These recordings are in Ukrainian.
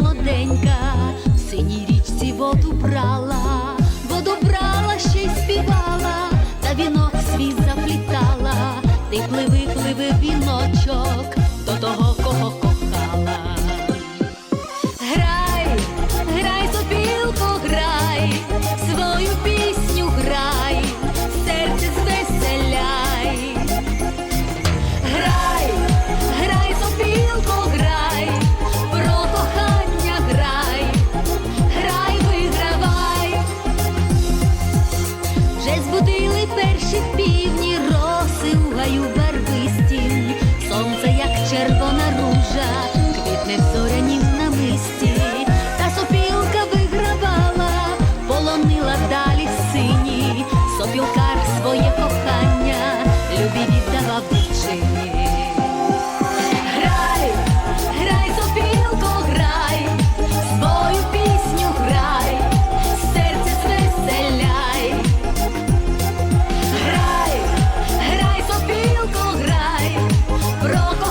молоденька, в синій річці воду брала, воду брала, ще й співала, та вінок свій заплітала, ти пливи, пливи віночок. rojo.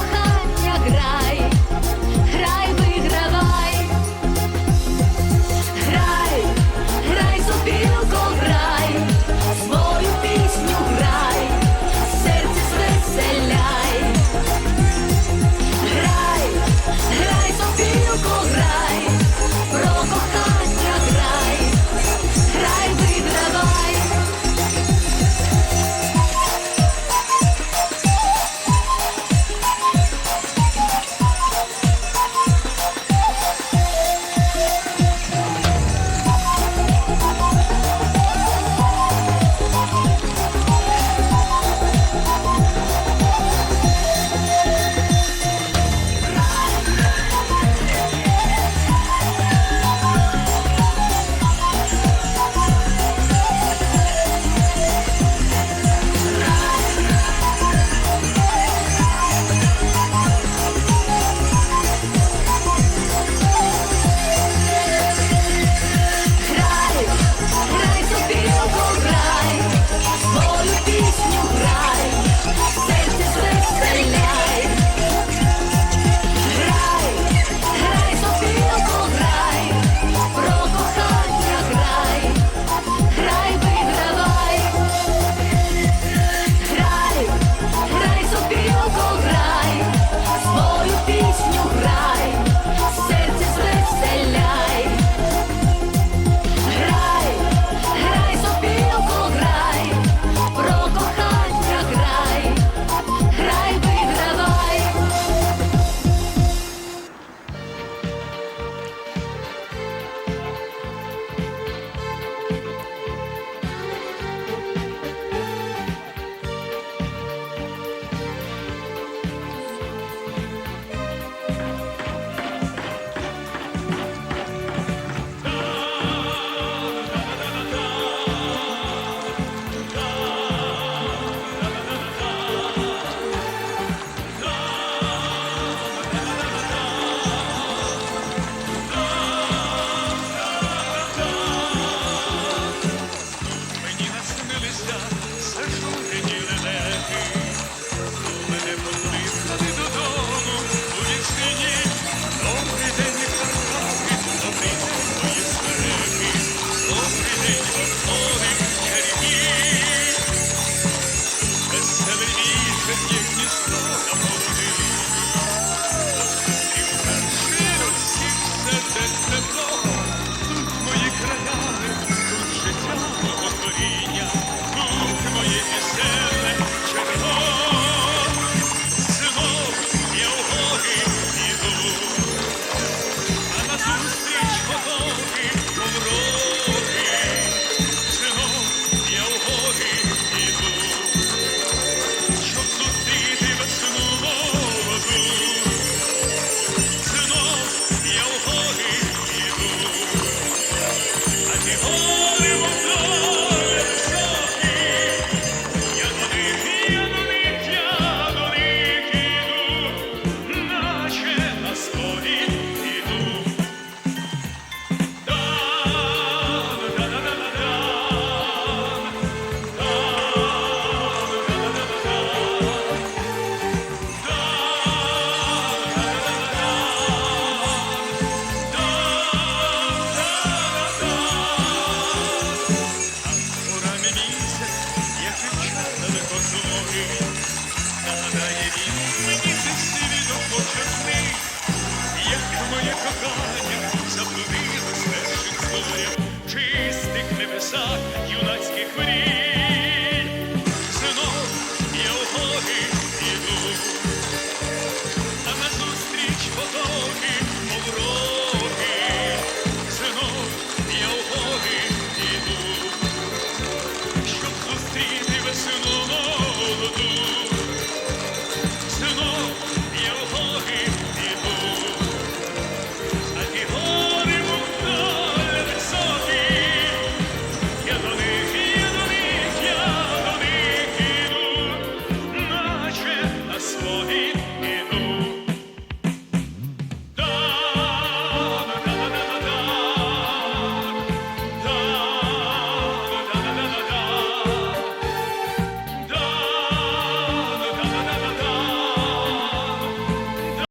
чистих небесах юнацьких мрій.